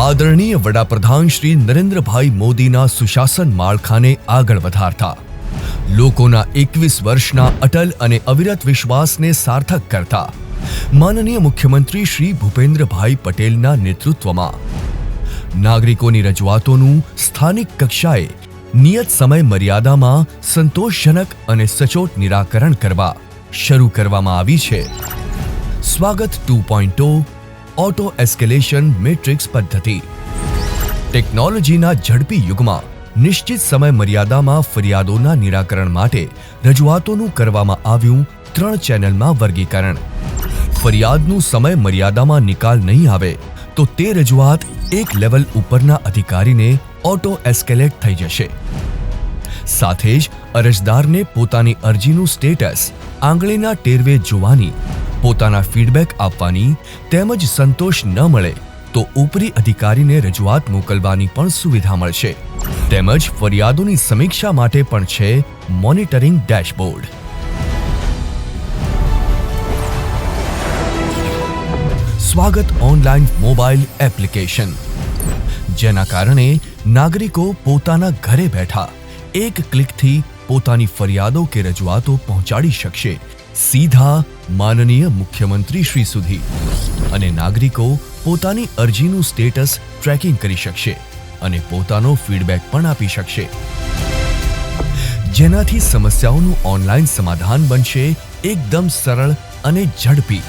આદરણીય વડાપ્રધાન શ્રી નરેન્દ્રભાઈ મોદીના સુશાસન માળખાને આગળ વધારતા. લોકોના એકવીસ વર્ષના અટલ અને અવિરત વિશ્વાસને સાર્થક કરતા. માનનીય મુખ્યમંત્રી શ્રી ભૂપેન્દ્રભાઈ પટેલના નેતૃત્વમાં. નાગરિકોની રજૂઆતોનું સ્થાનિક કક્ષાએ નિયત સમય મર્યાદામાં સંતોષજનક અને સચોટ નિરાકરણ કરવા શરૂ કરવામાં આવી છે. સ્વાગત two point auto escalation matrix પદ્ધતિ. ટેકનોલોજીના ઝડપી યુગમાં નિશ્ચિત સમય મર્યાદામાં ફરિયાદોના નિરાકરણ માટે રજૂઆતોનું કરવામાં આવ્યું ત્રણ ચેનલમાં વર્ગીકરણ. ફરિયાદનું સમય મર્યાદામાં નિકાલ નહીં આવે, તો તે રજૂઆત એક લેવલ ઉપરના અધિકારીને ઓટો એસ્કેલેટ થઈ જશે. સાથે જ અરજદારને પોતાની અરજીનું સ્ટેટસ આંગળીના ટેરવે જોવાની પોતાના ફીડબેક આપવાની તેમજ સંતોષ ન મળે તો ઉપરી અધિકારીને રજૂઆત મોકલવાની પણ સુવિધા મળશે. તેમજ ફરિયાદોની સમીક્ષા માટે પણ છે મોનિટરિંગ ડેશબોર્ડ. સ્વાગત ઓનલાઈન મોબાઈલ એપ્લિકેશન. જેના કારણે નાગરિકો પોતાના ઘરે બેઠા એક ક્લિકથી પોતાની ફરિયાદો કે રજૂઆતો પહોંચાડી શકશે. સીધા માનનીય મુખ્યમંત્રી શ્રી સુધી. અને નાગરિકો પોતાની અરજીનું સ્ટેટસ ટ્રેકિંગ કરી શકશે અને પોતાનો ફીડબેક પણ આપી શકશે. જેનાથી સમસ્યાઓનું ઓનલાઈન સમાધાન બનશે એકદમ સરળ અને ઝડપી.